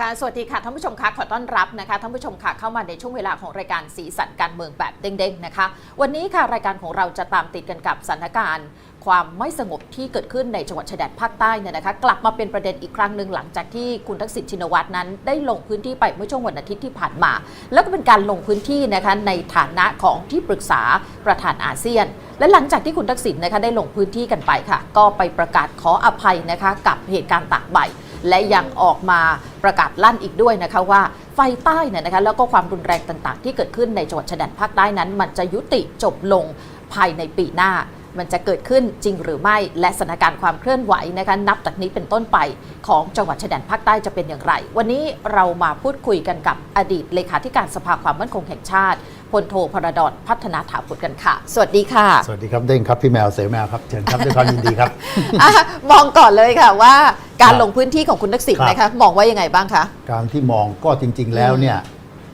ค่ะ สวัสดีค่ะท่านผู้ชมคะขอต้อนรับนะคะท่านผู้ชมค่ะเข้ามาในช่วงเวลาของรายการสีสันการเมืองแบบเด้งๆนะคะ วันนี้ค่ะรายการของเราจะตามติดกันกับสถานการณ์ความไม่สงบที่เกิดขึ้นในจังหวัดชายแดนภาคใต้เนี่ยนะคะกลับมาเป็นประเด็นอีกครั้งหนึ่งหลังจากที่คุณทักษิณชินวัตรนั้น ได้ลงพื้นที่ไปเมื่อช่วงวันอาทิตย์ที่ผ่านมา แล้วก็เป็นการลงพื้นที่นะคะในฐานะของที่ปรึกษาประธานอาเซียน และหลังจากที่คุณทักษิณนะคะได้ลงพื้นที่กันไปค่ะ ก็ไปประกาศขออภัยนะคะกับเหตุการณ์ตากใบ และยังออกมาประกาศลั่นอีกด้วยนะคะว่าไฟใต้เนี่ยนะคะแล้วก็ความรุนแรงต่างๆ ที่เกิดขึ้นในจังหวัดชายแดนภาคใต้นั้น มันจะยุติจบลงภายในปีหน้า มันจะเกิดขึ้นจริงหรือไม่และสถานการณ์ความเคลื่อนไหวนะคะนับจากนี้เป็นต้นไปของจังหวัดชายแดนภาคใต้จะเป็นอย่างไร วันนี้เรามาพูดคุยกันกับอดีตเลขาธิการสภาความมั่นคงแห่งชาติพลโทพระดอนพัฒนาถาผลกันค่ะ สวัสดีค่ะ สวัสดีครับเด้งครับ พี่แมวเสแมวครับ เชิญครับด้วยความยินดีครับอะมองก่อนเลยค่ะว่า การลงพื้นที่ของคุณทักษิณครับนะคะมองว่ายังไงบ้างคะการที่มองก็จริง ๆ แล้วเนี่ย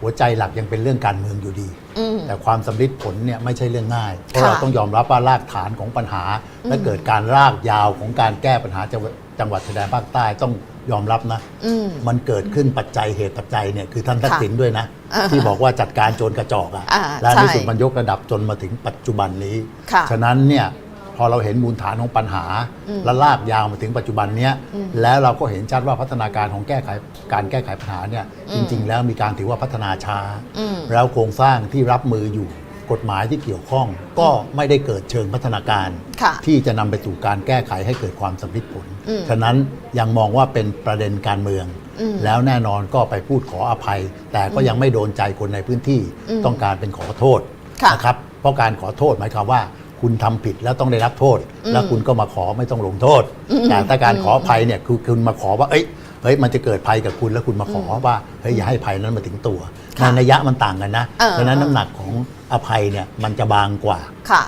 หัวใจหลักยังเป็นเรื่องการเมืองอยู่ดีอืมแต่ความสำลิดผลเนี่ยไม่ใช่เรื่องง่าย เพราะค่ะเราต้องยอมรับว่ารากฐานของปัญหา และเกิดการรากยาวของการแก้ปัญหาจังหวัดจังหวัดชายแดนภาคใต้ต้องยอมรับนะอืมมันเกิดขึ้นปัจจัยเหตุปัจจัยเนี่ยคือท่านทักษิณด้วยนะอ่าที่บอกว่าจัดการโจรกระจอกอะอ่าและในใช่สุดมันยกระดับจนมาถึงปัจจุบันนี้ค่ะฉะนั้นเนี่ยพ อเราเห็นมูลฐานของปัญหาอืมและลากยาวมาถึงปัจจุบันเนี้ยอืมแล้วเราก็เห็นชัดว่าพัฒนาการของแก้ไขการแก้ไขปัญหาเนี่ยอืจมริง ๆ แล้วมีการถือว่าพัฒนาช้าอืมแล้วโครงสร้างที่รับมืออยู่กฎหมายที่เกี่ยวข้องก็ไม่ได้เกิดเชิงพัฒนาการค่ะที่จะนำไปสู่การแก้ไขให้เกิดความสำเร็จผลอืมฉะนั้นยังมองว่าเป็นประเด็นการเมืองอืมแล้วแน่นอนก็ไปพูดขออภัย แต่ก็ยังไม่โดนใจคนในพื้นที่อืมต้องการเป็นขอโทษค่ะนะครับเพราะการขอโทษหมายความว่า คุณทำผิดแล้วต้องได้รับโทษอืมแล้วคุณก็มาขอไม่ต้องลงโทษอืมแต่ถ้าการขออภัยเนี่ยคือคุณมาขอว่าเอ้ยเฮ้ยมันจะเกิดภัยกับคุณแล้วคุณมาขอว่าเฮ้ยอย่าให้ภัยนั้นมาถึงตัวในค่ะนัยยะมันต่างกันนะเออฉะนั้นเออน้ำหนักของอภัยเนี่ยมันจะบางกว่าค่ะ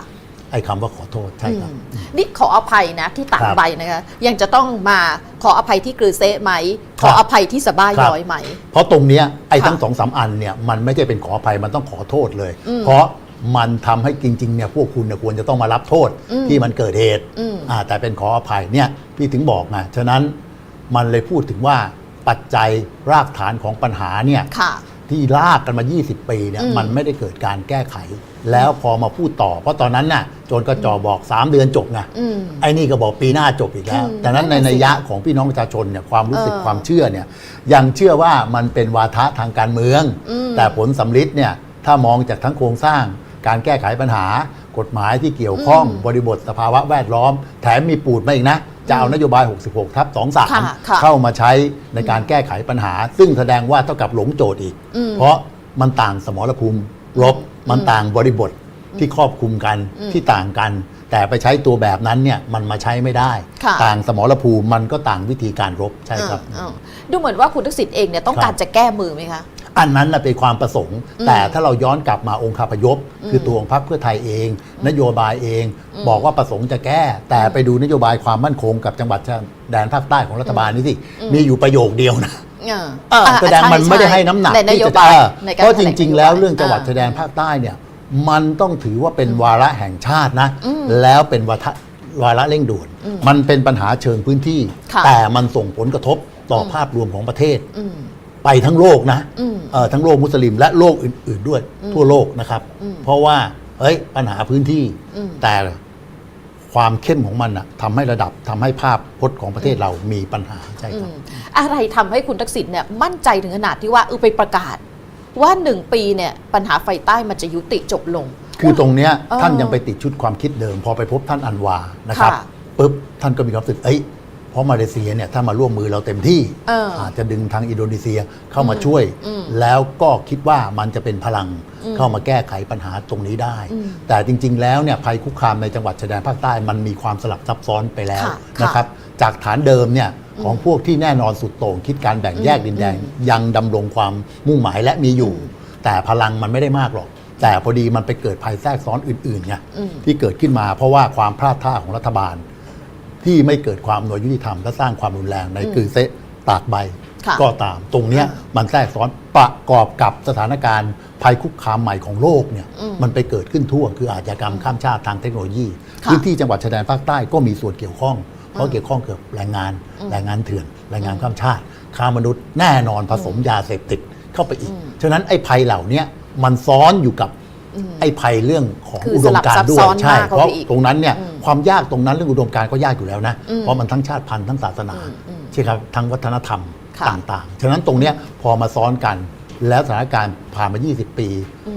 ไอ้คำว่าขอโทษใช่ครับอืมนี่ขออภัยนะที่ต่างครับใบนะคะยังจะต้องมาขออภัยที่กรือเซะไหมคขรับออภัยที่สะบ้าครับย้อยไหม เพราะตรงเนี้ยไอ้ค่ะทั้งสองสามอันเนี่ยมันไม่ใช่เป็นขออภัยมันต้องขอโทษเลยอืมเพราะ มันทำให้จริงๆเนี่ยพวกคุณเนี่ยควรจะต้องมารับโทษอืมที่มันเกิดเหตุอืมอ่าแต่เป็นขออภัยเนี่ยพี่ถึงบอกไงฉะนั้นมันเลยพูดถึงว่าปัจจัยรากฐานของปัญหาเนี่ยค่ะที่ลากกันมา 20 ปีเนี่ยอืมมันไม่ได้เกิดการแก้ไข แล้วพอมาพูดต่อ เพราะตอนนั้นน่ะโจรกระจอกบอก 3 เดือนจบไงอืมไอ้นี่ก็บอกปีหน้าจบอีกแล้วอืมแต่นั้นในนั่นน่ะสินัยยะของพี่น้องประชาชนเนี่ยความรู้สึกเออความเชื่อเนี่ยยังเชื่อว่ามันเป็นวาทะทางการเมืองอืมแต่ผลสำลิดเนี่ยถ้ามองจากทั้งโครงสร้าง การแก้ไขปัญหา กฎหมายที่เกี่ยวข้องอืมบริบทสภาวะแวดล้อม แถมมีปูดมาอีกนะจะเอานโยบาย 66 ทับค่ะค่ะ23 เข้ามาใช้ในการแก้ไขปัญหา ซึ่งแสดงว่าเท่ากับหลงโจทย์อีกอืมเพราะมันต่างสมรภูมิรบมันต่างบริบทที่ครอบคลุมกันอืมที่ต่างกัน แต่ไปใช้ตัวแบบนั้นเนี่ยมันมาใช้ไม่ได้ค่ะต่างสมรภูมิมันก็ต่างวิธีการรบใช่ครับเออเออดูเหมือนว่าคุณทักษิณเองเนี่ยต้องครับการจะแก้มือไหมคะ อันนั้นนะเป็นความประสงค์อืมแต่ถ้าเราย้อนกลับมาองค์คาพยพอืมคือตัวของพรรคเพื่อไทยเอง นโยบายเองอืมบอกว่าประสงค์จะแก้ แต่ไปดูนโยบายความมั่นคงกับจังหวัดชายแดนภาคใต้ของรัฐบาลนี่สิอืมมีอยู่ประโยคเดียวนะเออเอออะแสดงมันช่ไม่ได้ช่ให้น้ำหนักในนที่โยจะบายเออในการเพราะจแถลริงนโยบายๆแล้วเรื่องจังหวัดอ่าชายแดนภาคใต้เนี่ยมันต้องถือว่าเป็นวาระแห่งชาตินะอืมแล้วเป็นวาระวาระเร่งด่วนอืมมันเป็นปัญหาเชิงพื้นที่ค่ะแต่มันส่งผลกระทบต่ออมภาพรวมของประเทศอืม ไปทั้งโลกนะอืม เอ่อทั้งโลกมุสลิมและโลกอื่น ๆด้วยอืมทั่วโลกนะครับ อืม เพราะว่าเฮ้ยปัญหาพื้นที่ อืม แต่ความเข้มของมันอะทำให้ระดับทำให้ภาพพจน์ของประเทศเรามีปัญหาใช่อืครับมอะไรทำให้คุณทักษิณเนี่ยมั่นใจถึงขนาดที่ว่าเออไปประกาศ ว่าหนึ่งปีเนี่ยปัญหาไฟใต้มันจะยุติจบลง คือตรงเนี้ยเออท่านยังไปติดชุดความคิดเดิม พอไปพบท่านอันวานะครับค่ะปุ๊บท่านก็มีความรู้สึกเอ้ย เพราะมาเลเซียเนี่ยถ้ามาร่วมมือเราเต็มที่เอออจจะดึงทางอินโดนีเซียเข้ามาช่วย อืมแล้วก็คิดว่ามันจะเป็นพลังอืมเข้ามาแก้ไขปัญหาตรงนี้ได้ อืมแต่จริง ๆ แล้วเนี่ยภัยคุกคามในจังหวัดชายแดนภาคใต้มันมีความสลับซับซ้อนไปแล้วค่ะนะครับ จากฐานเดิมเนี่ยของพวกที่แน่นอนสุดโต่งคิดการแบ่งแยกดินแดนยังดำรงความมุ่งหมายและมีอยู่ แต่พลังมันไม่ได้มากหรอก แต่พอดีมันไปเกิดภัยแทรกซ้อนอื่นๆไงอืม ที่เกิดขึ้นมาเพราะว่าความพลาดท่าของรัฐบาล ที่ไม่เกิดความอำนวยยุติธรรมและสร้างความรุนแรงในอืมคือเซะตากใบ ค่ะก็ตามตรงเนี้ยอ่ามันแทรกซ้อนประกอบกับสถานการณ์ภัยคุกคามใหม่ของโลกเนี่ยอืมมันไปเกิดขึ้นทั่วคืออาชญากรรมข้ามชาติทางเทคโนโลยีค่ะพื้นที่จังหวัดชายแดนภาคใต้ก็มีส่วนเกี่ยวข้อง เพราะเกี่ยวข้องกับแรงงาน แรงงานเถื่อน แรงงานข้ามชาติค้ามนุษย์แน่นอนผสมยาเสพติดเข้าไปอีกฉะนั้นไอ้ภัยเหล่าเนี้ยมันซ้อนอยู่กับ ไอ้ภัยเรื่องของคืออุดมการณ์ด้วสลัยบซับซ้อนใช่มากเข้าเพราะไปอีกตรงนั้นเนี่ยความยากตรงนั้นเรื่องอุดมการณ์ก็ยากอยู่แล้วนะอืมเพราะมันทั้งชาติพันธุ์ทั้งศาสนาอืมอืมใช่ครับทั้งวัฒนธรรมค่ะต่างๆฉะนั้นตรงเนี้ยพอมาซ้อนกัน แล้วสถานการณ์ผ่านมา 20 ปี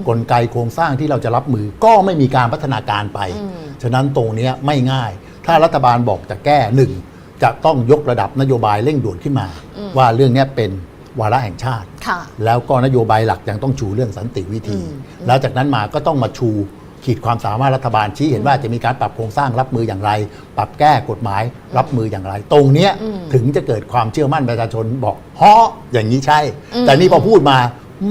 กลไกโครงสร้างที่เราจะรับมือก็ไม่มีการพัฒนาการไปอืมฉะนั้นตรงเนี้ยไม่ง่าย ถ้ารัฐบาลบอกจะแก้หนึ่งจะต้องยกระดับนโยบายเร่งด่วนขึ้นมา ว่าเรื่องเนี้ยเป็น วาระแห่งชาติค่ะแล้วก็นโยบายหลักยังต้องชูเรื่องสันติวิธีอืมแล้วจากนั้นมาก็ต้องมาชูขีดความสามารถรัฐบาลชี้เห็นว่าจะมีการปรับโครงสร้างรับมืออย่างไร ปรับแก้กฎหมายรับมืออย่างไร ตรงเนี้ยถึงจะเกิดความเชื่อมั่นประชาชนบอกเฮาะอย่างนี้ใช่ แต่นี่พอพูดมา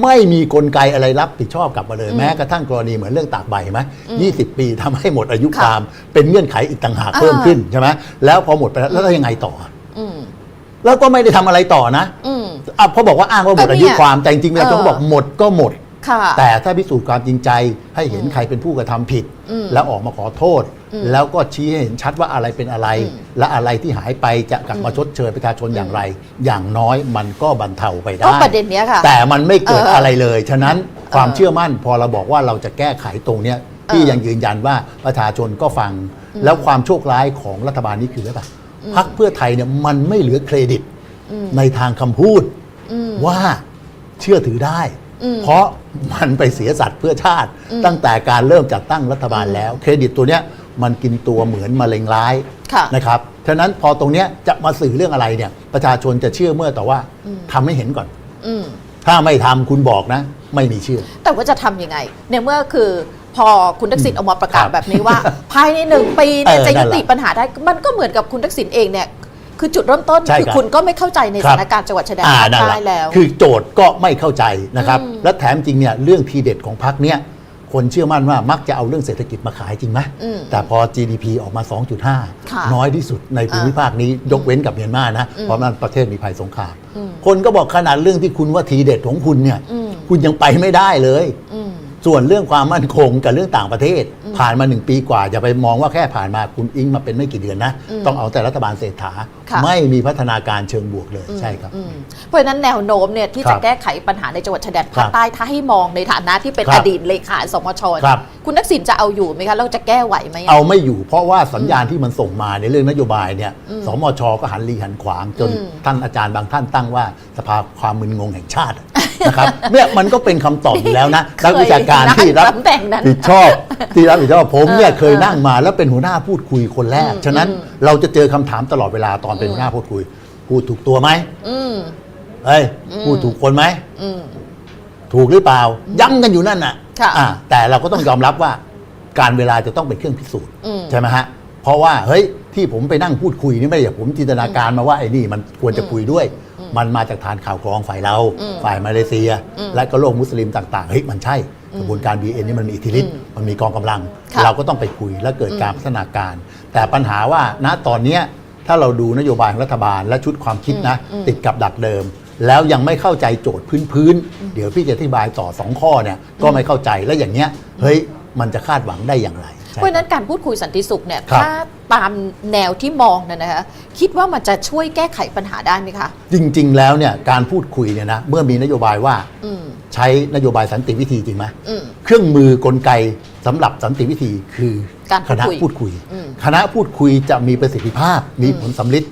ไม่มีกลไกอะไรรับผิดชอบกลับมาเลยแม้กระทั่งกรณีเหมือนเรื่องตากใบไหมยี่สิบปีทำให้หมดอายุความ เป็นเงื่อนไขอีกต่างหากเพิ่มขึ้นใช่ไหมแล้วพอหมดไปแล้วแล้วยังไงต่ออืมแล้วก็ไม่ได้ทำอะไรต่อนะ อืมอะเพราะบอกว่าอ้างว่าหมดก็อาเนี่ยยุความแต่จริงๆประชาชนเออก็บอกหมดก็หมดค่ะแต่ถ้าพิสูจน์ความจริงใจให้เห็นใครเป็นผู้กระทำผิดอืมแล้วออกมาขอโทษ แล้วก็ชี้ให้เห็นชัดว่าอะไรเป็นอะไรอืมและอะไรที่หายไปจะกลับมาชดเชยประชาชนอย่างไร อย่างน้อยมันก็บรรเทาไปได้ก็ประเด็นเนี้ยค่ะแต่มันไม่เกิดเออออะไรเลย ฉะนั้นความเออเชื่อมั่นพอเราบอกว่าเราจะแก้ไขตรงเนี้ยที่ยังยืนยันว่าประชาชนก็ฟัง แล้วความโชคร้ายของรัฐบาลนี้คืออะไรปะพักเพื่อไทยเนี่ยมันไม่เหลือเครดิต ในทางคำพูดอืมว่าเชื่อถือได้อืมเพราะมันไปเสียสัตว์เพื่อชาติ ตั้งแต่การเริ่มจัดตั้งรัฐบาลแล้ว เครดิตตัวเนี้ยมันกินตัวเหมือนมะเร็งร้ายค่ะนะครับฉะนั้นพอตรงเนี้ยจะมาสื่อเรื่องอะไรเนี่ย ประชาชนจะเชื่อเมื่อแต่ว่าทำให้เห็นก่อนอืมถ้าไม่ทำคุณบอกนะ ไม่มีเชื่อ แต่ว่าจะทำยังไง ในเมื่อคือพอคุณทักษิณออกมาประกาศครับแบบนี้ว่า ภายในหนึ่งปีเนี่ยเออจะนั่ยุนแหละติปัญหาได้ มันก็เหมือนกับคุณทักษิณเองเนี่ย คือจุดเริ่มต้น ใช่คือครับคุณก็ไม่เข้าใจในครัสบถานการณ์จังหวัดชายแดนอ่าภาคนั่นแหใต้ละแล้ว คือโจทย์ก็ไม่เข้าใจนะครับ อืม และแถมจริงเนี่ยเรื่องทีเด็ดของพรรคเนี้ยคนเชื่อมั่นว่ามักจะเอาเรื่องเศรษฐกิจมาขายจริงไหมอืม แต่พอ GDP ออกมา ค่ะ2.5 น้อยที่สุดในภูมิภาคนี้ยกเว้นกับเมียนมานะ เพราะนั้นประเทศมีภัยสงคราม อืม คนก็บอกขนาดเรื่องที่คุณว่าทีเด็ดของคุณเนี่ยอืมคุณยังไปไม่ได้เลย อืม ส่วนเรื่องความมั่นคงกับเรื่องต่างประเทศ ผ่านมาหนึ่งปีกว่า อย่าไปมองว่าแค่ผ่านมาคุณอิงมาเป็นไม่กี่เดือนนะ ต้องเอาแต่รัฐบาลเศรษฐาค่ะไม่มีพัฒนาการเชิงบวกเลยใช่ครับ อืมเพราะฉะนั้นแนวโน้มเนี่ยที่ครัจะบแก้ไขปัญหาในจังหวัดชายแดนครัภาคบใต้ถ้าให้มองในฐานะที่เป็นครัอบดีตเลขาสมชครับ คุณทักษิณจะเอาอยู่ไหมคะแล้วจะแก้ไหวไหมะเอาไม่อยู่เพราะว่าสัญญาณที่มันส่งมาในเรื่องนโยบายเนี่ยสมชก็หันรีหันขวางจนอืมท่านอาจารย์บางท่านตั้งว่าสภาความมึนงงแห่งชาติ นะครับเนี่ยมันก็เป็นคำตอบอยู่แล้วนะนักวิชาการที่รับเคยนั่งตำแหน่งนั้นผิดชอบที่รับผิดชอบผมเนี่ยเออเคยนั่งมาแล้วเป็นหัวหน้าพูดคุยคนแรก ฉะนั้นเราจะเจอคำถามตลอดเวลาตอนเป็นหัวหน้าพูดคุย พูดถูกตัวไหมอืม เอ้ยพูดถูกคนไหม อืม ถูกหรือเปล่า ย้ำกันอยู่นั่นน่ะค่ะ อ่าแต่เราก็ต้องยอมรับว่า การเวลาจะต้องเป็นเครื่องพิสูจน์ อืม ใช่ไหมฮะ เพราะว่าเฮ้ยที่ผมไปนั่งพูดคุยนี่ไม่ได้อย่างผมจินตนาการมาว่าไอ้นี่มันควรจะคุยด้วย มันมาจากฐานข่าวกรองฝ่ายเรา อืมฝ่ายมาเลเซียอืมและก็โลกมุสลิมต่างๆเฮ้ยมันใช่กระบวนการ BN นี่มันมีอิทธิฤทธิ์อืมมันมีกองกำลัง ค่ะเราก็ต้องไปคุยและเกิดการพัฒนาการ แต่ปัญหาว่าณตอนเนี้ย ถ้าเราดูนโยบายของรัฐบาลและชุดความคิดนะ ติดกับดักเดิม แล้วยังไม่เข้าใจโจทย์พื้นๆเดี๋ยวพี่จะอธิบายต่อสองข้อเนี่ยก็ไม่เข้าใจแล้วอย่างเงี้ยเฮ้ยมันจะคาดหวังได้อย่างไรใช่เพราะฉะนั้นการพูดคุยสันติสุขเนี่ยครับถ้าตามแนวที่มองเนยนะคะคิดว่ามันจะช่วยแก้ไขปัญหาได้ไหมคะ จริง ๆ แล้วเนี่ยการพูดคุยเนี่ยนะเมื่อมีนโยบายว่าอืมใช้นโยบายสันติวิธีจริงไหมอืมเครื่องมือกลไก สำหรับสันติวิธีคือการพูคดณะคุยพูดคุยอืมคณะพูดคุยจะมีประสิทธิภาพมีผลสำลิด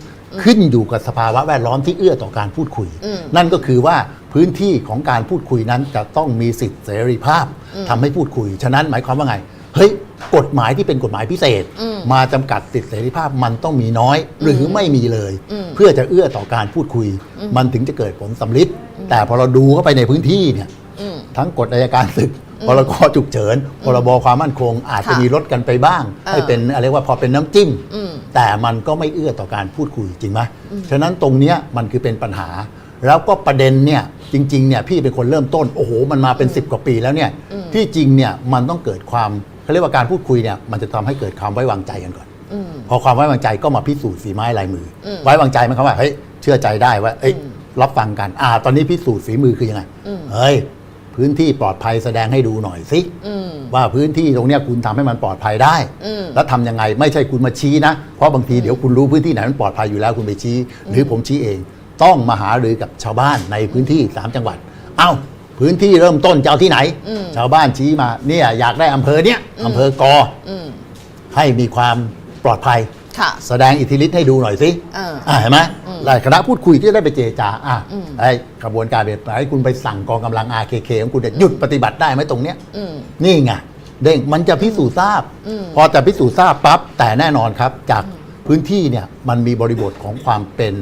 ขึ้นอยู่กับสภาวะแวดล้อมที่เอื้อต่อการพูดคุยอืมนั่นก็คือว่าพื้นที่ของการพูดคุยนั้นจะต้องมีสิทธิเสรีภาพทำให้พูดคุย ฉะนั้นหมายความว่าไง เฮ้ยกฎหมายที่เป็นกฎหมายพิเศษอืมมาจำกัดสิทธิเสรีภาพมันต้องมีน้อย หรือไม่มีเลยอืมเพื่อจะเอื้อต่อการพูดคุย มันถึงจะเกิดผลสำลิดแต่พอเราดูเข้าไปในพื้นที่เนี่ยอืม ทั้งกฎอัยการศึกพรกฉุกเฉินพรบความมั่นคง อาจจะค่ะมีลดกันไปบ้างเออให้เป็นอะไรว่าพอเป็นน้ำจิ้มอืมแต่มันก็ไม่เอื้อต่อการพูดคุยจริงไหมฉะนั้นตรงเนี้ยมันคือเป็นปัญหา แล้วก็ประเด็นเนี่ยจริงๆเนี่ยพี่เป็นคนเริ่มต้น โอ้โห มันมาเป็น 10 กว่าปีแล้วเนี่ยที่จริงเนี่ยมันต้องเกิดความเขาเรียกว่าการพูดคุยเนี่ยมันจะทำให้เกิดความไว้วางใจกันก่อนอืมพอความไว้วางใจก็มาพิสูจน์ฝีไม้ลายมืออมไว้วางใจมันคำว่าเฮ้ยเชื่อใจได้ว่าเอ้ยรับฟังกัน อ่า ตอนนี้พิสูจน์ฝีมือคือยังไงอืมเฮ้ย พื้นที่ปลอดภัยแสดงให้ดูหน่อยสิอืมว่าพื้นที่ตรงเนี้ยคุณทำให้มันปลอดภัยได้อืมแล้วทำยังไงไม่ใช่คุณมาชี้นะ เพราะบางทีเดี๋ยวคุณรู้พื้นที่ไหนมันปลอดภัยอยู่แล้วคุณไปชี้ หรือผมชี้เอง ต้องมาหารือกับชาวบ้านในพื้นที่ 3 จังหวัด เอ้า พื้นที่เริ่มต้นจะเอาที่ไหนอืมชาวบ้านชี้มาเนี่ยอยากได้อำเภอเนี้ยอำเภอกออืมให้มีความปลอดภัย ค่ะแสดงอิทธิฤทธิ์ให้ดูหน่อยสิเอออ่าเห็นไหมหลายคณะพูดคุยที่จะได้ไปเจรจาอะอืมไอ้กระบวนการเปลี่ยนแปลงให้คุณไปสั่งกองกำลัง RKK ของคุณเนี่ยหยุดปฏิบัติได้ไหมตรงเนี้ยอืม นี่ไงเด้งมันจะพิสูจน์ทราบ อืม พอจะพิสูจน์ทราบปั๊บแต่แน่นอนครับ จากพื้นที่เนี่ยมันมีบริบทของความเป็น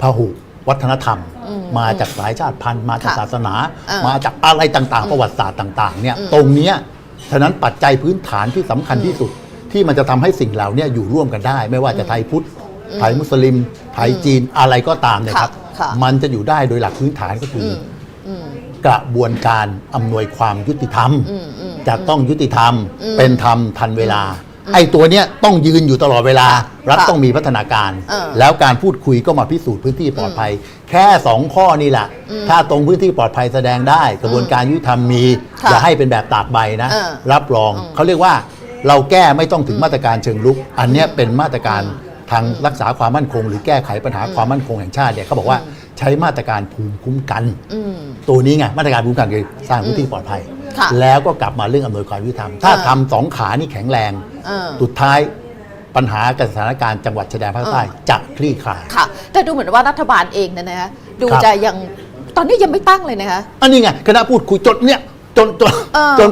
พหุวัฒนธรรม มาจากหลายชาติพันธุ์มาจากค่ะศาสนาอ่ามมาจากอะไรต่างๆ ประวัติศาสตร์ต่าง ๆ เนี่ยตรงเนี้ยฉะนั้นปัจจัยพื้นฐานที่สำคัญที่สุด ที่มันจะทำให้สิ่งเหล่าเนี้อยู่ร่วมกันได้ ไม่ว่าจะไทยพุทธไทยมุสลิม ไทยจีนอะไรก็ตามเนี่ยครับ ค่ะค่ะ มันจะอยู่ได้โดยหลักพื้นฐานก็คืออมอืม กระบวนการอำนวยความยุติธรรม อืมอืม จะต้องยุติธรรมอืมเป็นธรรมทันเวลา ไอ้ตัวเนี้ยต้องยืนอยู่ตลอดเวลา รัฐค่ะต้องมีพัฒนาการ เออแล้วการพูดคุยก็มาพิสูจน์พื้นที่ปลอดภัย แค่สองข้อนี่แหละ ถ้าตรงพื้นที่ปลอดภัยแสดงได้ กระบวนการยุติธรรมมี ค่ะอย่าให้เป็นแบบตากใบนะ เออรับรองเขาเรียกว่า เราแก้ไม่ต้องถึงมาตรการเชิงลุก อันเนี้ยเป็นมาตรการทางรักษาความมั่นคง หรือแก้ไขปัญหาความมั่นคงแห่งชาติเนี่ยเขาบอกว่าใช้มาตรการภูมิคุ้มกัน อืม ตัวนี้ไงมาตรการภูมิคุ้มกันคือสร้างพื้นที่ปลอดภัย ค่ะแล้วก็กลับมาเรื่องอำนวยความยุติธรรม ถ้าเออทำสองขานี่แข็งแรงเออ สุดท้ายปัญหากับสถานการณ์จังหวัดชายแดนภาคใต้เออจะคลี่คลาย ค่ะ แต่ดูเหมือนว่ารัฐบาลเองเนยนะคะดูครับ จะยังตอนนี้ยังไม่ตั้งเลยนะคะ อันนี้ไงคณะพูดคุยจนเนี่ยจนจนเออจน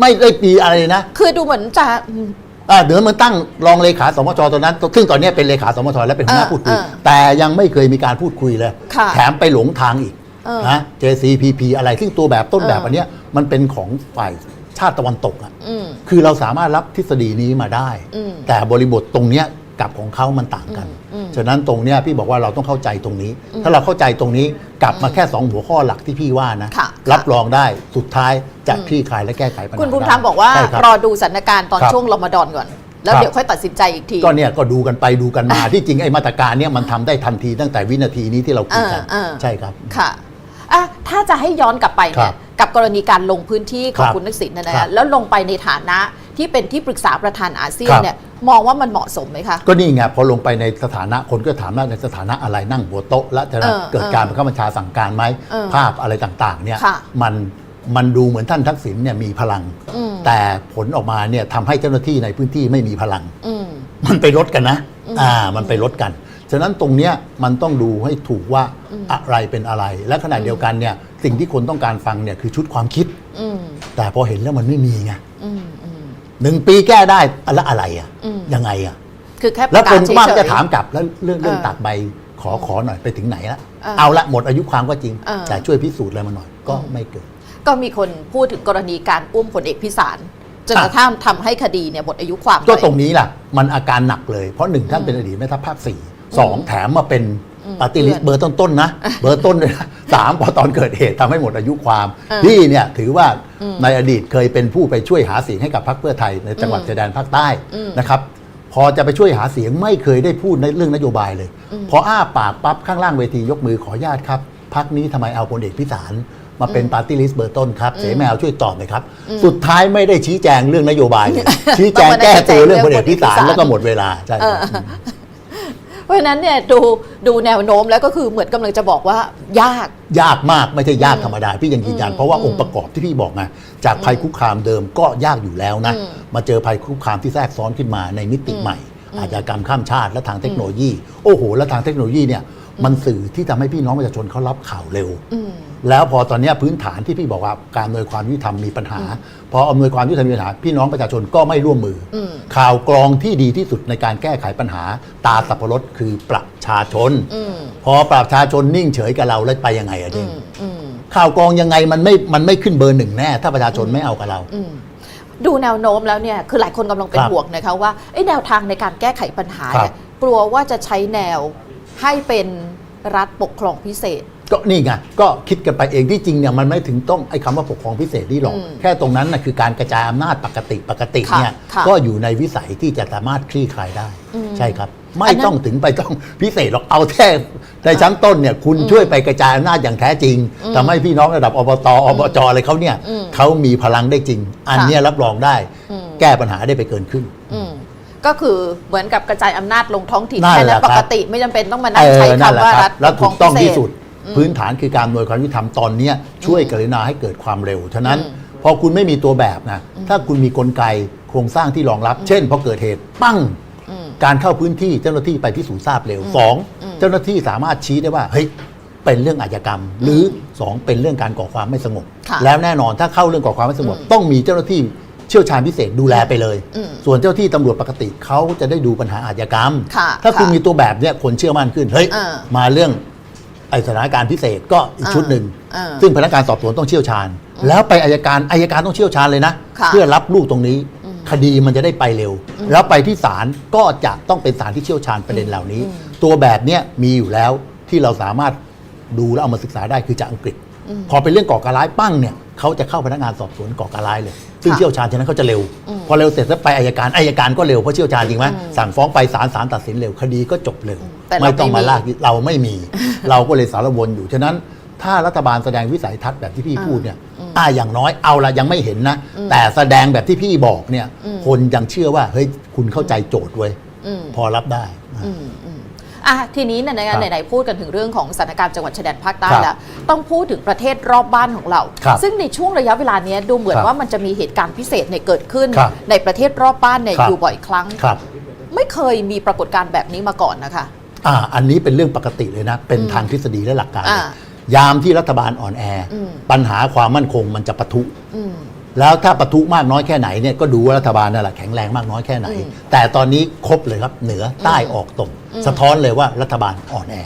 ไม่ได้ปีอะไรเลยนะคือดูเหมือนจะอืมอ่าเดี๋ยวมันตั้งรองเลขาสมชตอนนั้นซึ่งตอนนี้เป็นเลขาสมชและเป็นหัวหน้าเออพูดคุยเออแต่ยังไม่เคยมีการพูดคุยเลย ค่ะแถมไปหลงทางอีกเออนะ JCPP อะไรซึ่งตัวแบบต้นแบบเอออั อันเนี้ยมันเป็นของฝ่ายชาติตะวันตกอะอืม คือเราสามารถรับทฤษฎีนี้มาได้ อืมแต่บริบทตรงเนี้ย กับของเขามันต่างกันอืมฉะนั้นตรงเนี้ยพี่บอกว่าเราต้องเข้าใจตรงนี้ ถ้าเราเข้าใจตรงนี้กลับมาแค่สองหัวข้อหลักที่พี่ว่านะ ค่ะรับรองได้สุดท้ายจะคลี่คลายและแก้ไขปัญหาคุณภูมิได้ธรรมบอกว่า ใช่ครับรอดูสถานการณ์ตอนครับช่วงรอมฎอนก่อน แล้วครับ เดี๋ยวค่อยตัดสินใจอีกที ก็เนี่ยก็ดูกันไปดูกันมา ที่จริงไอ้มาตรการเนี่ยมันทำได้ทันทีตั้งแต่วินาทีนี้ที่เราคุยกันเออเออ ใช่ครับ ค่ะอะ ถ้าจะให้ย้อนกลับไปครัเนี่ยบกับกรณีการลงพื้นที่ของครับคุณทักษิณเนยนะครัคะบแล้วลงไปในฐานะที่เป็นที่ปรึกษาประธานอาเซียนครับเนี่ย มองว่ามันเหมาะสมไหมคะ ก็นี่ไงพอลงไปในสถานะคนก็ถามว่าในสถานะอะไรนั่งหัวโต๊ะ และจะเออเกิดการบังคับบัญชาสั่งการไหมเออภาพอะไรต่างๆเนี่ยค่ะมันมันดูเหมือนท่านทักษิณเนี่ยมีพลังอืมแต่ผลออกมาเนี่ยทำให้เจ้าหน้าที่ในพื้นที่ไม่มีพลังอืมมันไปลดกันนะอ่ามันไปลดกันฉะนั้นตรงเนี้ยมันต้องดูให้ถูกว่าอะไรเป็นอะไร และขณะเดียวกันเนี่ยสิ่งที่คนต้องการฟังเนี่ยคือชุดความคิดอืมแต่พอเห็นแล้วมันไม่มีไงอืมอืม หนึ่งปีแก้ได้แล้วอะไรอะอืมยังไงอะคือแค่ปแล้วระกาคศนเฉก็มากยจะถามกลับแล้วเรื่องเรื่องเออตักใบขอขอหน่อยไปถึงไหนละเออเอาละหมดอายุความก็จริงเออแต่ช่วยพิสูจน์อะไรมาหน่อยก็ไม่เกิดๆก็มีคนพูดถึงกรณีการอุ้มพลเอกพิสารจนอะกระทั่งทำให้คดีเนี่ยหมดอายุความก็ไปตรงนี้ล่ะมันอาการหนักเลยเพราะหนึ่งท่านเป็นอดีตแม่ทัพภาคสี่สองแถมมาเป็น ปฏิริษเพื่อนเบอร์ต้นๆนะ เบอร์ต้นเลยนะสามพอตอนเกิดเหตุทำให้หมดอายุความเออพี่เนี่ยถือว่าในอดีตเคยเป็นผู้ไปช่วยหาเสียงให้กับพรรคเพื่อไทยในจังหวัดชายแดนภาคใต้นะครับพอจะไปช่วยหาเสียงไม่เคยได้พูดในเรื่องนโยบายเลย พออ้าปากปั๊บข้างล่างเวทียกมือขออนุญาตครับพักนี้ทำไมเอาพลเอกพิสารมาเป็นปาร์ตี้ลิสต์เบอร์ต้นครับ เสแมวช่วยตอบหน่อยครับ สุดท้ายไม่ได้ชี้แจงเรื่องนโยบายเลยชี้แจงแก้ตัวเรื่องพลเอกพิสารแล้วก็หมดเวลาใช่ครับ เพราะฉะนั้นเนี่ยดูดูแนวโน้มแล้วก็คือเหมือนกำลังจะบอกว่ายาก ยากมากไม่ใช่ยากธรรมดาพี่ยังยืนยันเพราะว่าองค์ประกอบที่พี่บอกไงจากภัยคุกคามเดิมก็ยากอยู่แล้วนะอืมมาเจอภัยคุกคามที่แทรกซ้อนขึ้นมาในมิติใหม่ อาชญากรรมข้ามชาติและทางเทคโนโลยี โอ้โห แล้วทางเทคโนโลยีเนี่ย มันสื่อที่ทำให้พี่น้องประชาชนเขารับข่าวเร็วอืมแล้วพอตอนเนี้ยพื้นฐานที่พี่บอกว่าการอำนวยความยุติธรรมมีปัญหา พออำนวยความยุติธรรมมีปัญหา พี่น้องประชาชนก็ไม่ร่วมมืออมข่าวกรองที่ดีที่สุดในการแก้ไขปัญหา ตาสับปะรดคือประชาชนอืมพอประชาชนนิ่งเฉยกับเราแล้วไปยังไงอะอืเด้งมอืมข่าวกรองยังไงมันไม่มันไม่ขึ้นเบอร์หนึ่งแน่ ถ้าประชาชนไม่เอากับเราอืมดูแนวโน้มแล้วเนี่ยคือหลายคนกำลังเป็นครับห่วงนะคะว่าไอ้แนวทางในการแก้ไขปัญหาเนี่ยครับกลัวว่าจะใช้แนว ให้เป็นรัฐปกครองพิเศษ ก็นี่ไงก็คิดกันไปเองที่จริงเนี่ยมันไม่ถึงต้องไอ้คำว่าปกครองพิเศษนี่หรอก อืมแค่ตรงนั้นนะคือการกระจายอำนาจปกติปกติค่ะเนี่ยค่ะก็อยู่ในวิสัยที่จะสามารถคลี่คลายได้ อืมใช่ครับ ไม่อันนั้นต้องถึงไปต้องพิเศษหรอกเอาแค่ในชั้นต้นเนี่ยคุณช่วยไปกระจายอำนาจอย่างแท้จริงทำให้พี่น้องระดับอบตอบจอะไรเขาเนี่ยอืมเขามีพลังได้จริง อันค่ะ เนี้ยรับรองได้ อืมแก้ปัญหาได้ไปเกินขึ้นอืม ก็คือเหมือนกับกระจายอำนาจลงท้องถิ่นนั่นแค่แหนั้ละนปคกรับติไม่จำเป็นต้องมานั่เองใช้อนั่นแหคำละว่าครัรัฐบแล้วถูกต้องปพิเศษที่สุด พื้นฐานคือการอำนวยความยุติธรรมตอนเนี้ยช่วยกรุณาให้เกิดความเร็วฉะนั้นอืมพอคุณไม่มีตัวแบบนะถ้าคุณมีกลไกโครงสร้างที่รองรับ เช่นพอเกิดเหตุปั้งอืมการเข้าพื้นที่เจ้าหน้าที่ไปพิสูจน์ทราบเร็วสองอืมเจ้าหน้าที่สามารถชี้ได้ว่าเฮ้ยเป็นเรื่องอาชญากรรม หรือสองเป็นเรื่องการก่อความไม่สงบค่ะแล้วแน่นอนถ้าเข้าเรื่องก่อความไม่สงบอืมต้องมีเจ้าหน้าที่ เชี่ยวชาญพิเศษดูแลไปเลยอืมส่วนเจ้าที่ตำรวจปกติเขาจะได้ดูปัญหาอาชญากรรมค่ะถ้าคุณค่ะมีตัวแบบเนี่ยคนเชื่อมั่นขึ้นเฮ้ยอ่ามาเรื่องไอสถานการณ์พิเศษก็อีกอ่าชุดหนึ่งอ่าซึ่งพนักงานสอบสวนต้องเชี่ยวชาญ แล้วไปอายการอายการต้องเชี่ยวชาญเลยนะค่ะเพื่อรับลูกตรงนี้ คดีมันจะได้ไปเร็ว แล้วไปที่ศาลก็จะต้องเป็นศาลที่เชี่ยวชาญประเด็นเหล่านี้ ตัวแบบเนี้ยมีอยู่แล้วที่เราสามารถดูแล้วเอามาศึกษาได้คือจากอังกฤษ พอเป็นเรื่องก่อการร้ายปั้งเนี่ยเขาจะเข้าพนักงานสอบสวนก่อการร้ายเลย ซึ่งค่ะเชี่ยวชาญฉะนั้นเขาจะเร็ว พอเร็วเสร็จแล้วไปอายการอายการก็เร็วเพราะเชี่ยวชาญจริงไหมสั่งฟ้องไปศาลศาลตัดสินเร็วคดีก็จบเร็วแต่เราไม่ต้องไม่มามีลากเราไม่มี เราก็เลยสารวนอยู่ฉะนั้นถ้ารัฐบาลแสดงวิสัยทัศน์แบบที่พี่พูดเนี่ยอ่าอย่างน้อยเอาละยังไม่เห็นนะ แต่แสดงแบบที่พี่บอกเนี่ย คนยังเชื่อว่าเฮ้ยคุณเข้าใจโจทย์เว้ยอืมพอรับได้นะ อืมอืมอะทีนี้เนี่ยนะครัคะบไหนๆพูดกันถึงเรื่องของสถานการณ์จังหวัดชายแดนภาคใต้ครับแล้วต้องพูดถึงประเทศรอบบ้านของเราครับซึ่งในช่วงระยะเวลาเนี้ยดูเหมือนครับว่ามันจะมีเหตุการณ์พิเศษเนี่ยเกิดขึ้นครับในประเทศรอบบ้านเนี่ยครับอยู่บ่อยครั้งครับไม่เคยมีปรากฏการณ์แบบนี้มาก่อนนะคะอ่าอันนี้เป็นเรื่องปกติเลยนะ เป็นทางทฤษฎีและหลักการเลยอ่ายามที่รัฐบาลอ่อนแออมปัญหาความมั่นคงมันจะปะทุอืม แล้วถ้าปะทุมากน้อยแค่ไหนเนี่ยก็ดูว่ารัฐบาลนั่นแหละแข็งแรงมากน้อยแค่ไหนอืมแต่ตอนนี้ครบเลยครับเหนือใต้ออกตกสะท้อนเลยว่ารัฐบาลอ่อนแอ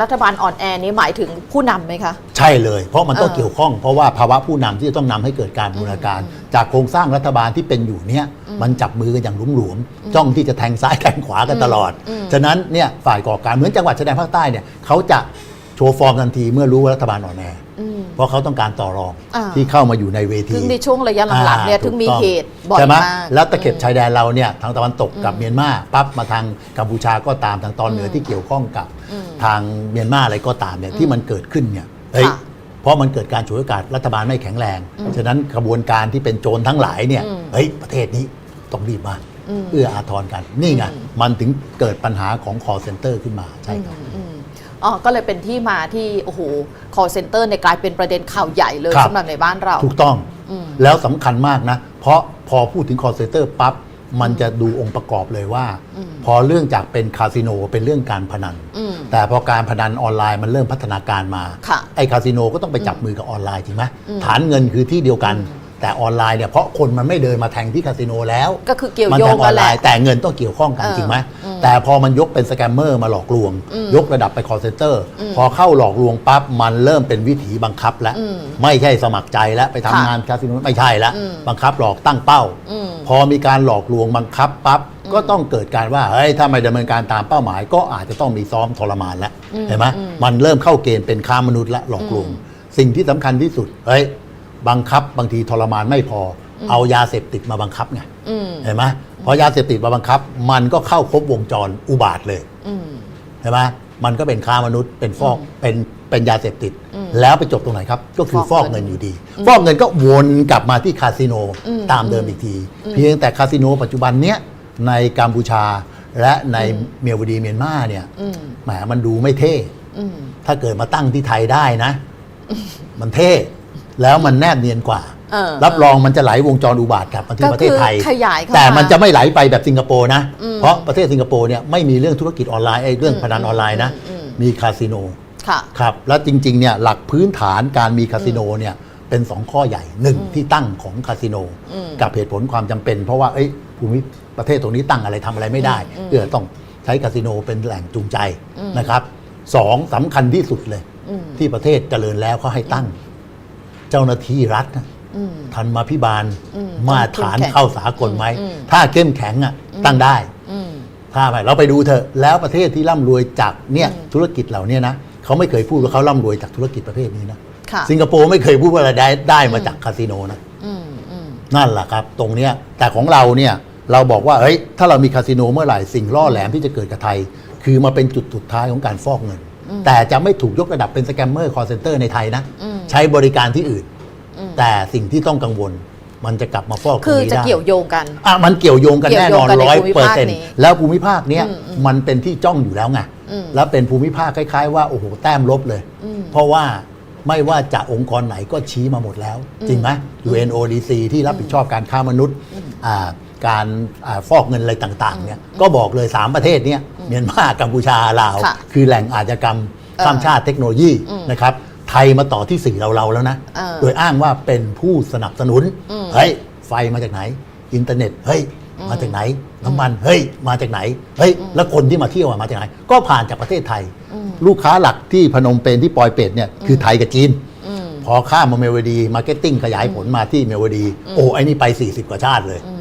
รัฐบาลอ่อนแอนี้หมายถึงผู้นำไหมคะ ใช่เลย เพราะมันต้องเออเกี่ยวข้องเพราะว่าภาวะผู้นำที่จะต้องนำให้เกิดการบูรณาการ จากโครงสร้างรัฐบาลที่เป็นอยู่เนี่ยมันจับมือกันอย่างหลวมๆจ้องที่จะแทงซ้ายแทงขวากันตลอดอืมฉะนั้นเนี่ยฝ่ายก่อการเหมือนจังหวัดชายแดนภาคใต้เนี่ยเขาจะ โชว์ฟอร์มทันทีเมื่อรู้ว่ารัฐบาลอ่อนแออืม เพราะเขาต้องการต่อรองอ่า ที่เข้ามาอยู่ในเวทีซึ่งในช่วงระยะหลังๆเนี่ยอ่าถึงมีถูกต้องเหตุบ่อยใช่ไหมมากแล้วตะเข็บชายแดนเราเนี่ยทางตะวันตกกับเมียนมาปั๊บมาทางกัมพูชาก็ตามทางตอนเหนือที่เกี่ยวข้องกับทางเมียนมาอะไรก็ตามเนี่ยที่มันเกิดขึ้นเนี่ยเฮ้ยค่ะเพราะมันเกิดการฉวยโอกาสรัฐบาลไม่แข็งแรงฉะนั้นกระบวนการที่เป็นโจรทั้งหลายเนี่ยอืมเฮ้ยประเทศนี้ต้องรีบมาอืมเอื้ออาทรกันนี่ไงอืมมันถึงเกิดปัญหาของ call center ขึ้นมาใช่ครับ อืมอ๋อก็เลยเป็นที่มาที่โอ้โห call center เนี่ยกลายเป็นประเด็นข่าวใหญ่เลยครับ สำหรับในบ้านเรา ถูกต้องอืม แล้วสำคัญมากนะ เพราะพอพูดถึง call center ปั๊บมันจะดูองค์ประกอบเลยว่าพอเรื่องจากเป็นคาสิโนเป็นเรื่องการพนัน อืม แต่พอการพนันออนไลน์มันเริ่มพัฒนาการมา ค่ะไอ้คาสิโนก็ต้องไปจับมือกับออนไลน์จริงไหมฐานเงินคือที่เดียวกัน แต่ออนไลน์เนี่ยเพราะคนมันไม่เดินมาแทงที่คาสิโนแล้วก็คือเกี่ยวมันโยแทงงอกัอนนแหไลละ น์ แต่เงินต้องเกี่ยวข้องกันเออจริงไหมอืมแต่พอมันยกเป็นสแกมเมอร์มาหลอกลวง อืมยกระดับไปคอร์เซนเตอร์ พอเข้าหลอกลวงปั๊บมันเริ่มเป็นวิถีบังคับแล้ว อืมไม่ใช่สมัครใจแล้วไปทำค่ะงานคาสิโนไม่ใช่แล้วอืม บังคับหลอกตั้งเป้า อืม พอมีการหลอกลวงบังคับปั๊บก็ต้องเกิดการว่าเฮ้ยถ้าไม่ดำเนินการตามเป้าหมาย ก็อาจจะต้องมีซ้อมทรมานแล้วเห็นไหมมันเริ่มเข้าเกณฑ์เป็นค้ามนุษย์และหลอกลวง สิ่งที่สำคัญที่สุดเฮ้ย บังคับบางทีทรมานไม่พออเอายาเสพติดมาบังคับไงอืมเห็นไหมพอยาเสพติดมาบังคับ มันก็เข้าครบวงจรอุบาทเลยอืม เห็นไหมมันก็เป็นค้ามนุษย์เป็นฟอกเป็นเป็นยาเสพติด อืมแล้วไปจบตรงไหนครับ ก็คือฟฟออกกเงิเงินนอยู่ดี ฟอกเงินก็วนกลับมาที่คาสิโนอืมตามเดิมอีกที เพียงแต่คาสิโนปัจจุบันเนี้ยในกัมพูชาและในเมียวดีเมียนมาเนี่ยอืม แหมมันดูไม่เท่ อืม ถ้าเกิดมาตั้งที่ไทยได้นะ มันเท่ แล้วมันแนบเนียนกว่า เออรับรองมันจะไหลวงจรอุบาทกลับมาที่ประเทศไทยก็คือขยายเข้าแต่มันมาจะไม่ไหลไปแบบสิงคโปร์นะ อืมเพราะประเทศสิงคโปร์เนี่ยไม่มีเรื่องธุรกิจออนไลน์ไอ้เรื่องพนันออนไลน์นะ อืมมีคาสิโน ค่ะ ครับแล้วจริงๆเนี่ยหลักพื้นฐานการมีคาสิโนเนี่ยเป็นสองข้อใหญ่หนึ่งที่ตั้งของคาสิโน อืมกับเหตุผลความจำเป็น เพราะว่าเอ้ยภูมิประเทศตรงนี้ตั้งอะไรทำอะไรไม่ได้อืมเพื่อต้องใช้คาสิโนเป็นแหล่งจูงใจอืมนะครับสองสำคัญที่สุดเลย อืมที่ประเทศเจริญแล้วเขาให้ตั้ง เจ้าหน้าที่รัฐนะอืมทันมาพิบาลอืมมาตรฐานเข้มแข็งเข้าสากลไหมอืมถ้าเข้มแข็งอะตั้งได้อืมถ้าไม่เราไปดูเถอะแล้วประเทศที่ร่ำรวยจากเนี่ยอืมธุรกิจเหล่าเนี้นะเขาไม่เคยพูดว่าเขาร่ำรวยจากธุรกิจประเภทนี้นะค่ะสิงคโปร์ไม่เคยพูดว่าอะไรได้ได้มาจากคาสิโนนะอืมอืมนั่นแหละครับ ตรงเนี้ยแต่ของเราเนี่ยเราบอกว่าเฮ้ยถ้าเรามีคาสิโนเมื่อไหร่สิ่งล่อแหลมที่จะเกิดกับไทย คือมาเป็นจุดสุดท้ายของการฟอกเงิน แต่จะไม่ถูกยกระดับเป็นสแกมเมอร์คอร์เซนเตอร์ในไทยนะอืมใช้บริการที่อื่น แต่สิ่งที่ต้องกังวล มันจะกลับมาฟอกตรคืงอนี้จะได้เกี่ยวโยงกันอะมันเกี่ยวโยงกันเกี่ยวแน่โยนงอนกันในร้อยภูมิเปอร์ภาคเซ็นต์นี้แล้วภูมิภาคเนี้ยอืมอืมมันเป็นที่จ้องอยู่แล้วไงอืมแล้วเป็นภูมิภาคคล้ายๆว่าโอ้โหแต้มลบเลยอืมเพราะว่าไม่ว่าจะองค์กรไหนก็ชี้มาหมดแล้ว จริงไหม UNODC ที่รับผิดชอบการค้ามนุษย์อ่า การอ่าฟอกเงินอะไรต่างๆเนี่ยก็บอกเลย 3 ประเทศเนี้ยเมียนมากัมพูชาลาวค่ะคือแหล่งอาชญากรรมเออข้ามชาติเทคโนโลยีอืมนะครับไทยมาต่อที่สื่อเราเราแล้วนะเออโดยอ้างว่าเป็นผู้สนับสนุนอืมเฮ้ยไฟมาจากไหน อินเทอร์เน็ตเฮ้ยมาจากไหนน้ำมันเฮ้ยมาจากไหนเฮ้ยแล้วคนที่มาเที่ยวอะมาจากไหน ก็ผ่านจากประเทศไทย ลูกค้าหลักที่พนมเปญที่ปอยเป็ดเนี่ยคือไทยกับจีนอืมพอข้ามมาเมวดีมาร์เก็ตติ้งขยายผลมาที่เมวดี โอ้ไอ้นี่ไป 40 กว่าชาติเลยอืม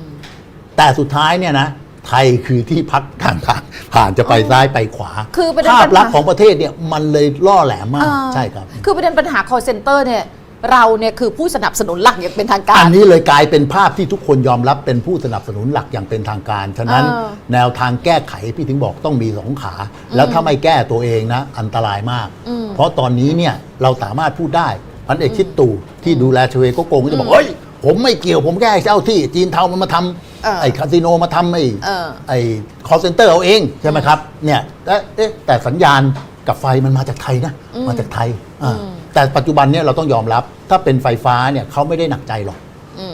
แต่สุดท้ายเนี่ยนะไทยคือที่พักทางผ่านผ่านจะไปซ้ายไปขวาคือประเด็นภาพปัญหาลักษณ์ของประเทศเนี่ยมันเลยล่อแหลมมาก อ่าใช่ครับ คือประเด็นปัญหา call center เนี่ยเราเนี่ยคือผู้สนับสนุนหลักอย่างเป็นทางกาอัรนนี้เลยกลายเป็นภาพที่ทุกคนยอมรับเป็นผู้สนับสนุนหลักอย่างเป็นทางการ ฉะนั้นเออ แนวทางแก้ไขพี่ถึงบอกต้องมีสองขา แล้วถ้าไม่แก้ตัวเองนะ อันตรายมากอืมเพราะตอนนี้เนี่ยเราสามารถพูดได้พันเอกชิดตู่ที่ดูแลชเวโกโกงก็จะบอกเฮ้ยผมไม่เกี่ยวผมแก้เจ้าที่จีนเทามันมาท เออำไอ้คาสิโนมาทำไอ้เออ ไอ้คอเซ็นเตอร์เอาเองใช่ไหมครับเนี่ยแต่เอ๊ะแต่สัญญาณกับไฟมันมาจากไทยนะมาจากไทยอ่าแต่ปัจจุบันเนี่ยเราต้องยอมรับถ้าเป็นไฟฟ้าเนี่ยเขาไม่ได้หนักใจหรอก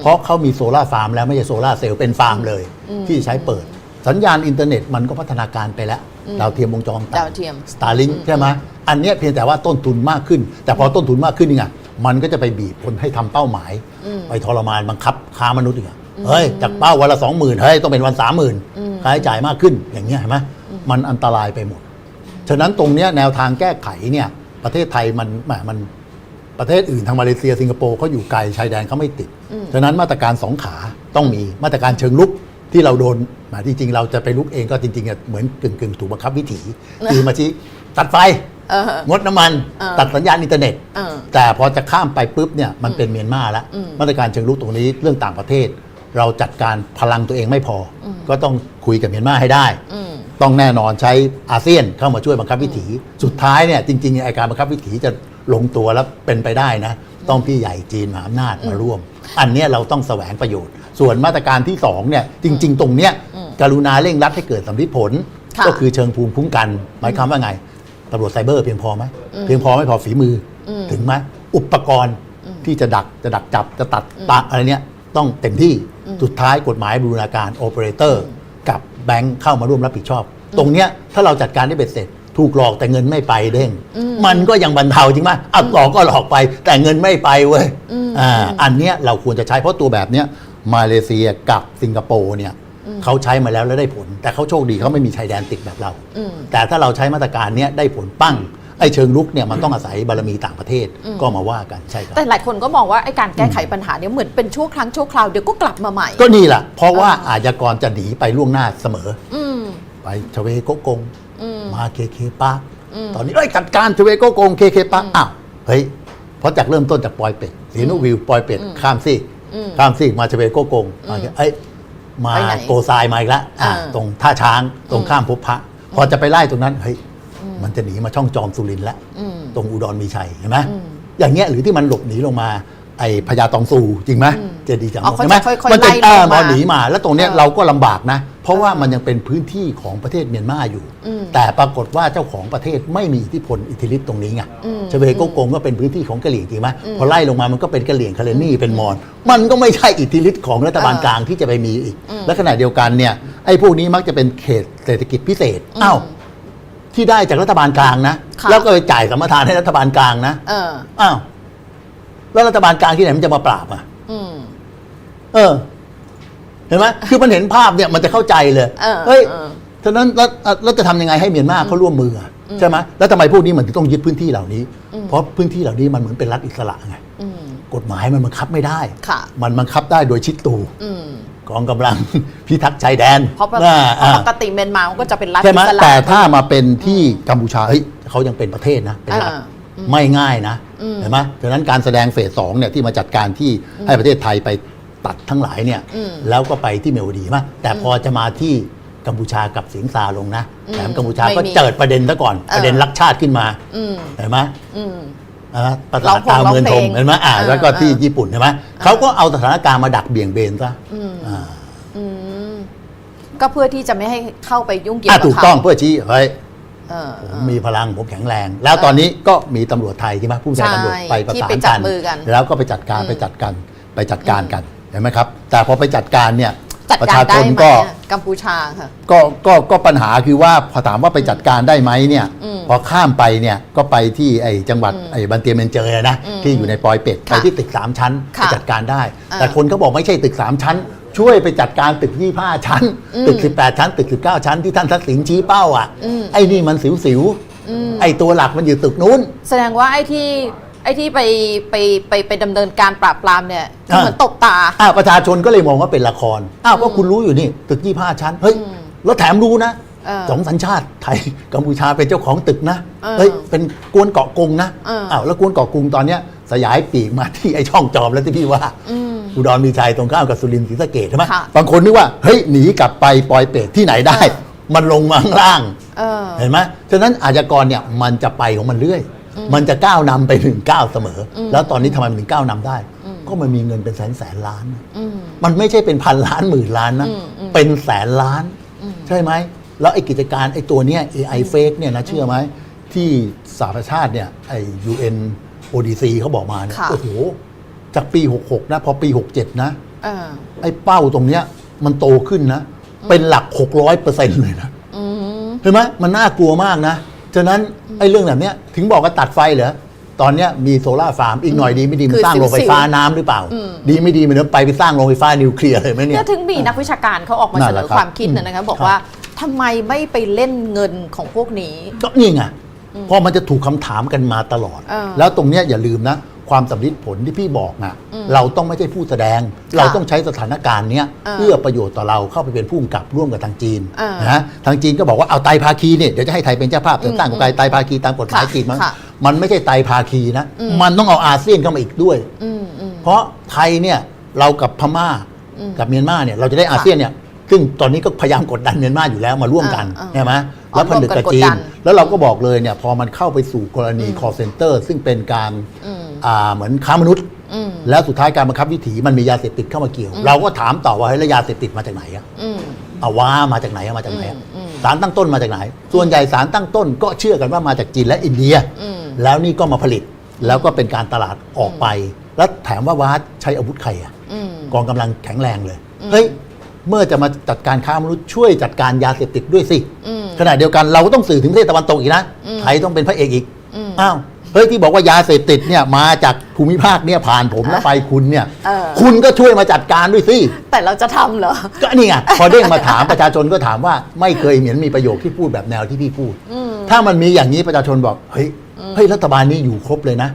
เพราะเขามีโซลาร์ฟาร์มแล้วไม่ใช่โซลาร์เซลล์เป็นฟาร์มเลย ที่ใช้เปิด สัญญาณอินเทอร์เน็ตมันก็พัฒนาการไปแล้วดาวเทียมวงจรต่างดาวเทียม สตาร์ลิงใช่ไหมอันเนี้ยเพียงแต่ว่าต้นทุนมากขึ้น แต่พอต้นทุนมากขึ้นนี่ไงมันก็จะไปบีบคนให้ทำเป้าหมาย ไปทรมานบังคับค้ามนุษย์อีกอะ เฮ้ยจากเป้าวันละสองหมื่นเฮ้ยต้องเป็นวันสามหมื่นค่าใช้จ่ายมากขึ้นอย่างเงี้ยเห็นไหมมันอันตรายไปหมด ฉะนั้นตรงเนี้ยแนวทางแก้ไขเนี่ยประเทศไทยมันแหมมันประเทศอื่นทางมาเลเซียสิงคโปร์เขาอยู่ไกลชายแดนเขาไม่ติด ฉะนั้นมาตรการสองขาต้องมีมาตรการเชิงลุกที่เราโดนหมายที่จริงเราจะไปลุกเองก็จริงๆอะเหมือนกึ่งกึ่งๆ ถูกบังคับวิถีคือมาชี้ตัดไฟเอองดน้ำมันเออตัดสัญญาณอินเทอร์เน็ตเออแต่พอจะข้ามไปปุ๊บเนี่ยมันเป็นเมียนมาแล้วอืมมาตรการเชิงลุกตรงนี้เรื่องต่างประเทศ เราจัดการพลังตัวเองไม่พออก็ต้องคุยกับเมียนมาให้ได้อืมต้องแน่นอนใช้อาเซียนเข้ามาช่วยบังคับวิถี สุดท้ายเนี่ยจริงๆไอการบังคับวิถีจะลงตัวแล้วเป็นไปได้นะ ต้องพี่ใหญ่จีนมหาอำนาจมาร่วม อันเนี้ยเราต้องแสวงประโยชน์ ส่วนมาตรการที่สองเนี่ยจริง ๆ ตรงเนี้ยกรุณาเร่งรัดให้เกิดสำลิดผล ค่ะก็คือเชิงภูมิคุ้มกัน หมายความว่าไงตำรวจไซเบอร์เพียงพอไหมเพียงพอไม่พอฝีมืออมถึงไหมอุปกรณ์ที่จะดักจะดักจับจะตัดตะอะไรเนี้ยต้องเต็มที่ สุดท้ายกฎหมายบูรณาการโอเปอเรเตอร์กับแบงค์เข้ามาร่วมรับผิดชอบ ตรงเนี้ยถ้าเราจัดการได้เบ็ดเสร็จ ถูกหลอกแต่เงินไม่ไปเด้งมันก็ยังบรรเทาจริงไหมอะหลอกก็หลอกไป แต่เงินไม่ไปเว้ยอ่าอันเนี้ยเราควรจะใช้เพราะตัวแบบเนี้ยมาเลเซียกับสิงคโปร์เนี่ยเขาใช้มาแล้วแล้วได้ผล แต่เขาโชคดีเขาไม่มีชายแดนติดแบบเราอืมแต่ถ้าเราใช้มาตรการเนี้ยได้ผลปั้ง ไอ้เชิงลุกเนี่ยมันต้องอาศัยบารมีต่างประเทศก็มาว่ากันใช่ครับแต่หลายคนก็มองว่าไอ้การแก้ไขปัญหาเนี่ยเหมือนเป็นชั่วครั้งชั่วคราวเดี๋ยวก็กลับมาใหม่ ก็นี่แหละเพราะว่าอ่าอาชญากรจะหนีไปล่วงหน้าเสมออืมไปชเวโกกงอืมมาเคเคปาร์คตอนนี้เอ้ยจัดการชเวโกกงเคเคปาร์คอ้าวเฮ้ยเพราะจากเริ่มต้นจากปอยเป็ดสีนุวิวปอยเป็ดข้ามซีกอืมข้ามซีกมาชเวโกกงมาเอ้ยมาไปไหนโกซายมาอีกแล้วอะอ่าตรงท่าช้างตรงข้ามพบพระพอจะไปไล่ตรงนั้นเฮ้ย มันจะหนีมาช่องจอมสุรินทร์แล้วอืมตรงอุดรมีชัยเห็นไหมอืมอย่างเงี้ยหรือที่มันหลบหนีลงมาไอ้พญาตองซูจริงไหมเจดีย์จังอ๋อเขาใช่ไหมจะค่อยๆมัจะไล่ลงเออมาพอหนีมา แล้วตรงเนี้ยเออเราก็ลำบากนะ เพราะว่ามันยังเป็นพื้นที่ของประเทศเมียนมาอยู่อืมแต่ปรากฏว่าเจ้าของประเทศไม่มีอิทธิพลอิทธิฤทธิ์ตรงนี้ไงอืมชเวโกกงก็เป็นพื้นที่ของกะเหรี่ยงจริงไหมพอไล่ลงมามันก็เป็นกะเหรี่ยงคาเลนี่เป็นมอญมันก็ไม่ใช่อิทธิฤทธิ์ของรัฐบาลเออกลางที่จะไปมีอีก และขณะเดียวกันเนี่ยไอ้พวกนี้มักจะเป็นเขตเศรษฐกิจพิเศษอ้าว ที่ได้จากรัฐบาลกลางนะค่ะ แล้วก็ไปจ่ายสัมปทานให้รัฐบาลกลางนะเออ อ้าวแล้วรัฐบาลกลางที่ไหนมันจะมาปราบอะ อืม เออ เห็นไหมคือมันเห็นภาพเนี่ยมันจะเข้าใจเลยเออเฮ้ยเออ ฉะนั้นแล้วแล้วจะทำยังไงให้เมียนมาเขาร่วมมืออะใช่ไหมแล้วทำไมพวกนี้มันถึงต้องยึดพื้นที่เหล่านี้ เพราะพื้นที่เหล่านี้มันเหมือนเป็นรัฐอิสระไงอืม กฎหมายมันบังคับไม่ได้ ค่ะ มันบังคับได้โดยชิดตู อืม กองกำลัง พิทักษ์ชายแดนเพราะปกอ่าเพราะอ่าปกติเมียนมามันก็จะเป็นรัฐใช่ไหมอิสระแต่ถ้ามาเป็นที่กัมพูชาเฮ้ยเขายังเป็นประเทศนะเป็นรัฐอ่าไม่ง่ายนะอืมเห็นไหมฉะนั้นการแสดงเฟสสองเนี่ยที่มาจัดการที่ให้ประเทศไทยไปตัดทั้งหลายเนี่ยอืมแล้วก็ไปที่เมโลดีมาแต่พอจะมาที่กัมพูชากับเสียงซาลงนะอืมแถมกัมพูชาไม่ก็มีเจิดประเด็นซะก่อนเออ ประเด็นรักชาติขึ้นมาอืมเห็นไหม อืมอ่าประร้สาองทเพลงตามเมืองร้ทองงเพลงเห็นไหมอ่าเออแล้วก็ที่เออญี่ปุ่นเห็นไหมเขาก็เอาสถานการณ์มาดักเบี่ยงเบนซะอืมอ่าอืม ก็เพื่อที่จะไม่ให้เข้าไปยุ่งเกี่ยวอะกับถูกเขาต้องเพื่อชี้เฮ้ยเออผมเออมีพลังผมแข็งแรง แล้วตอนนี้ก็มีตำรวจไทยใช่ไหมผู้บัญชาการตำรวจใช่ไปประที่สาไปนจักับนมือกันแล้วก็ไปจัดการอืมไปจัดการไปจัดการกันเห็นไหมครับ แต่พอไปจัดการเนี่ยจัดประการชาได้ชนไหมก็ อะกัมพูชาค่ะ ก็ก็ก็ปัญหาคือว่าพอถามว่าไปจัดการได้ไหมเนี่ยอืมพอข้ามไปเนี่ยก็ไปที่ไอ้จังหวัดอืมไอ้บันเตียเมนเจอนะอืมที่อยู่ในปอยเป็ดค่ะไปที่ตึกสามชั้นค่ะไปจัดการได้ อ่า แต่คนเขาบอกไม่ใช่ตึกสามชั้น ช่วยไปจัดการตึกยี่ห้าชั้นอืมตึก 18 ชั้น ตึก 19 ชั้นที่ท่านทักษิณชี้เป้าอะอืมไอ้นี่มันสิวสิวๆอืมไอ้ตัวหลักมันอยู่ตึกนู้น แสดงว่าไอ้ที่ไอ้ที่ไปไปไปไปดำเนินการปราบปรามเนี่ยคืออ่าเหมือนตบตาอ้าวประชาชนก็เลยมองว่าเป็นละครอ้าวก็คุณรู้อยู่นี่ ตึกยี่ห้าชั้น เฮ้ยอืมแล้วแถมรู้นะเออสองสัญชาติไทยกัมพูชาเป็นเจ้าของตึกนะเออเฮ้ยเป็นกวนเกาะกงนะเอออ้อ้าวแล้วกวนเกาะกงตอนเนี้ยสยายปีกมาที่ไอ้ช่องจอมแล้วที่พี่ว่า อืมอุดรมีชัยตรงข้ามกับสุรินทร์ศรีสะเกดใช่ไหมค่ะ บางคนนึกว่าเฮ้ยหนีกลับไปปอยเป็ดที่ไหนได้เออมันลงมาข้างล่าง เออ เห็นไหมฉะนั้นอาชญากรเนี่ยมันจะไปของมันเรื่อย มันจะก้าวนำไปถึงก้าวเสมออมแล้วตอนนี้ทำไมมันถึงก้าวนำได้อืมก็มันมีเงินเป็นแสนแสนล้านอืม มันไม่ใช่เป็นพันล้านหมื่นล้านนะ อืมอืม เป็นแสนล้านอืมใช่ไหม แล้วไอ้กิจการไอ้ตัวเนี้ย AI fake เนี่ยนะเชื่อไหม ที่สหประชาติเนี่ยไอ้ UN ODC เขาบอกมาเนี่ยค่ะ โอ้โห จากปี 66 นะ พอปี 67 นะ เออไอ้เป้าตรงเนี้ย มันโตขึ้นนะ เป็นหลัก 600เปอร์เซ็นต์เลยนะอืมเห็นไหมมันน่ากลัวมากนะ ฉะนั้นไอ้เรื่องแบบเนี้ยถึงบอกว่าตัดไฟเหรอ ตอนเนี้ยมีโซลาร์ฟาร์มอีกหน่อยดีไม่ดีมันคือสร้างโรงไฟสิวๆฟ้าน้ำหรือเปล่าอืมดีไม่ดีมันจะไปไปสร้างโรงไฟฟ้านิวเคลียร์เลยไหมเนี่เนี่ย ยถึงมีนักวิชาการเขาออกมานั่เสนนแหละอครับความคิดนะนะคะบอกครับ ว่าทำไมไม่ไปเล่นเงินของพวกนี้ ก็นี่ไงเพราะมันจะถูกคำถามกันมาตลอด เออแล้วตรงเนี้ยอย่าลืมนะ ความสำลิดผลที่พี่บอกนะอืมเราต้องไม่ใช่ผู้แสดง เราต้องใช้สถานการณ์เนี้ยเออเพื่อประโยชน์ต่อเราเข้าไปเป็นผู้กำกับร่วมกับทางจีนเออนะทางจีนก็บอกว่าเอาไตรภาคีเนี่ยเดี๋ยวจะให้ไทยเป็นเจ้าภาพแต่สร้างกลไกไตรภาคีตามกฎหมายค่ะจีนมั้งค่ะ มันไม่ใช่ไตรภาคีนะอืมมันต้องเอาอาเซียนเข้ามาอีกด้วย อืมอืม เพราะไทยเนี่ยเรากับพม่าอืมกับเมียนมาเนี่ยเราจะได้อาเซียนเนี่ย ซึ่งตอนนี้ก็พยายามกดดันเมียนมาอยู่แล้วมาร่วมกันอ่าอ่าใช่ไหมอ๋อแล้วผนึกกับร่วมกันกดจีดันนแล้วเราก็บอกเลยเนี่ยพอมันเข้าไปสู่กรณี call center ซึ่งเป็นการอืม อ่าเหมือนค้ามนุษย์ อืม แล้วสุดท้ายการบังคับวิถีมันมียาเสพติดเข้ามาเกี่ยว เราก็ถามต่อว่าเฮ้ยแล้วยาเสพติดมาจากไหนอะ อืม เอาว่ามาจากไหนอะมาจากไหนอะอืมอืม สารตั้งต้นมาจากไหน ส่วนใหญ่สารตั้งต้นก็เชื่อกันว่ามาจากจีนและอินเดีย อืม แล้วนี่ก็มาผลิตแล้วก็เป็นการตลาดออกไป แล้วแถมว่าวาดใช้อาวุธใครอะอืม กองกำลังแข็งแรงเลย เฮ้ย เมื่อจะมาจัดการค้ามนุษย์ช่วยจัดการยาเสพติดด้วยสิอืมขณะเดียวกันเราก็ต้องสื่อถึงประเทศตะวันตกอีกนะอืมไทยต้องเป็นพระเอกอีกอืมอ้าวเฮ้ยที่บอกว่ายาเสพติดเนี่ยมาจากภูมิภาคเนี่ยผ่านผมแล้วไปคุณเนี่ยเออคุณก็ช่วยมาจัดการด้วยสิแต่เราจะทำเหรอก็นี่ไงพอเด้งมาถามประชาชนก็ถามว่าไม่เคยเห็นมีประโยคที่พูดแบบแนวที่พี่พูดอืมถ้ามันมีอย่างนี้ประชาชนบอกเฮ้ยเฮ้ยรัฐบาลนี้อยู่ครบเลยนะ